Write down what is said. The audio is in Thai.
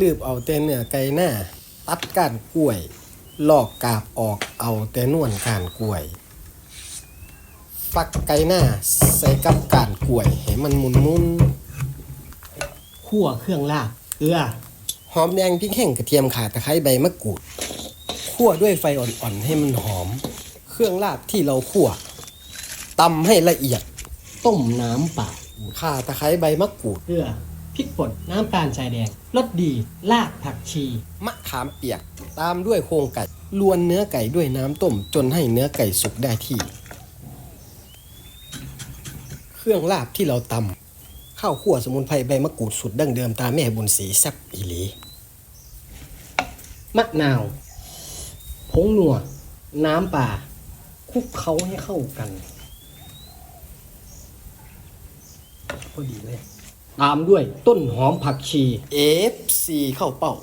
ลืบเอาแต่เนื้อไก่หน้า ตัดก้านกล้วย ลอกกาบออกเอาแต่นวลก้านกล้วย ฟักไก่หน้าใส่กับก้านกล้วยให้มันมุนมุนคั่วเครื่องลาบเกลือหอมแดงพริกแห้งกระเทียมข่าตะไคร้ใบมะกรูดคั่วด้วยไฟอ่อนๆให้มันหอม เครื่องลาบที่เราคั่วตำให้ละเอียด ต้มน้ำเปล่าข่าตะไคร้ใบมะกรูดเกลือ พริกป่นน้ำตาลชายแดงรสดีรากผักชี มะขามเปียก ตามด้วยโครงไก่ลวนเนื้อไก่ด้วยน้ำต้ม จนให้เนื้อไก่สุกได้ที่ เครื่องลาบที่เราตำข้าวคั่วสมุนไพรใบมะกรูดสุดดั้งเดิมตาแม่บุญศรีแซ่บอีหลีมะนาวผงนัวน้ำป่าคลุกเคล้าให้เข้ากันพอดีเลย ตามด้วยต้นหอมผักชีเอฟซีเข้าเป้า